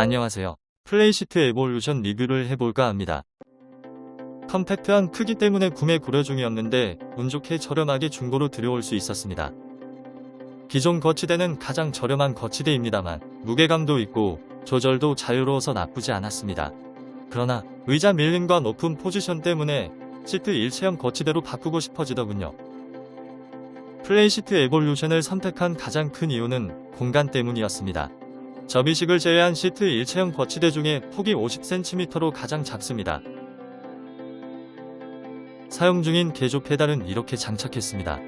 안녕하세요. 플레이시트 에볼루션 리뷰를 해볼까 합니다. 컴팩트한 크기 때문에 구매 고려 중이었는데 운 좋게 저렴하게 중고로 들여올 수 있었습니다. 기존 거치대는 가장 저렴한 거치대입니다만 무게감도 있고 조절도 자유로워서 나쁘지 않았습니다. 그러나 의자 밀림과 높은 포지션 때문에 시트 일체형 거치대로 바꾸고 싶어지더군요. 플레이시트 에볼루션을 선택한 가장 큰 이유는 공간 때문이었습니다. 접이식을 제외한 시트 일체형 거치대 중에 폭이 50cm로 가장 작습니다. 사용 중인 개조 페달은 이렇게 장착했습니다.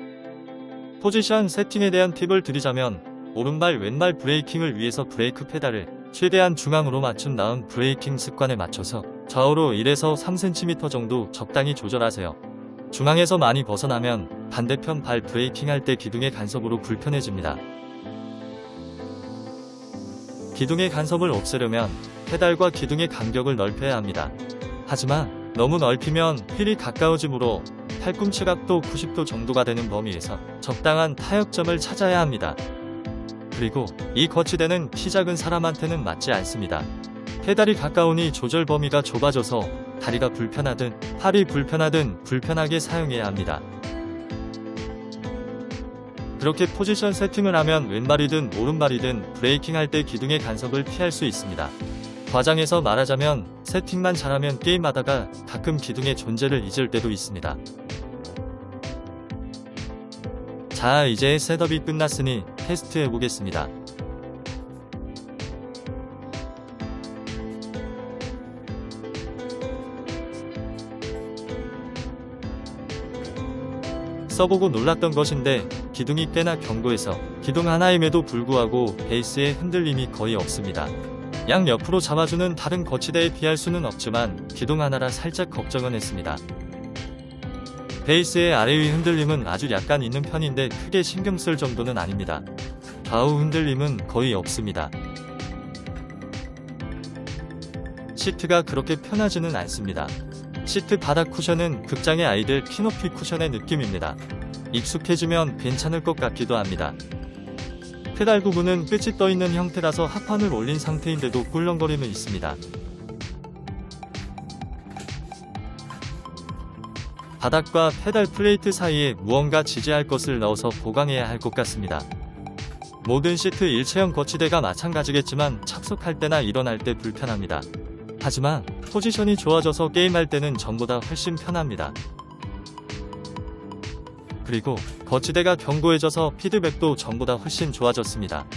포지션 세팅에 대한 팁을 드리자면 오른발 왼발 브레이킹을 위해서 브레이크 페달을 최대한 중앙으로 맞춘 다음 브레이킹 습관에 맞춰서 좌우로 1에서 3cm 정도 적당히 조절하세요. 중앙에서 많이 벗어나면 반대편 발 브레이킹 할 때 기둥의 간섭으로 불편해집니다. 기둥의 간섭을 없애려면 페달과 기둥의 간격을 넓혀야 합니다. 하지만 너무 넓히면 휠이 가까워지므로 팔꿈치 각도 90도 정도가 되는 범위에서 적당한 타협점을 찾아야 합니다. 그리고 이 거치대는 키 작은 사람한테는 맞지 않습니다. 페달이 가까우니 조절 범위가 좁아져서 다리가 불편하든 팔이 불편하든 불편하게 사용해야 합니다. 그렇게 포지션 세팅을 하면 왼발이든 오른발이든 브레이킹 할 때 기둥의 간섭을 피할 수 있습니다. 과장해서 말하자면 세팅만 잘하면 게임하다가 가끔 기둥의 존재를 잊을 때도 있습니다. 자, 이제 셋업이 끝났으니 테스트 해보겠습니다. 써보고 놀랐던 것인데 기둥이 꽤나 견고해서 기둥 하나임에도 불구하고 베이스에 흔들림이 거의 없습니다. 양 옆으로 잡아주는 다른 거치대에 비할 수는 없지만 기둥 하나라 살짝 걱정은 했습니다. 베이스의 아래 위 흔들림은 아주 약간 있는 편인데 크게 신경 쓸 정도는 아닙니다. 좌우 흔들림은 거의 없습니다. 시트가 그렇게 편하지는 않습니다. 시트 바닥 쿠션은 극장의 아이들 키높이 쿠션의 느낌입니다. 익숙해지면 괜찮을 것 같기도 합니다. 페달 부분은 끝이 떠있는 형태라서 하판을 올린 상태인데도 꿀렁거림은 있습니다. 바닥과 페달 플레이트 사이에 무언가 지지할 것을 넣어서 보강해야 할 것 같습니다. 모든 시트 일체형 거치대가 마찬가지겠지만 착석할 때나 일어날 때 불편합니다. 하지만 포지션이 좋아져서 게임할 때는 전보다 훨씬 편합니다. 그리고 거치대가 견고해져서 피드백도 전보다 훨씬 좋아졌습니다.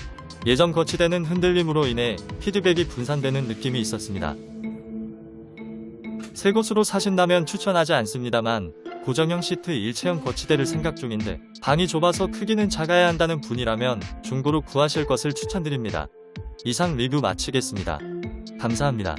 예전 거치대는 흔들림으로 인해 피드백이 분산되는 느낌이 있었습니다. 새 것으로 사신다면 추천하지 않습니다만 고정형 시트 일체형 거치대를 생각 중인데 방이 좁아서 크기는 작아야 한다는 분이라면 중고로 구하실 것을 추천드립니다. 이상 리뷰 마치겠습니다. 감사합니다.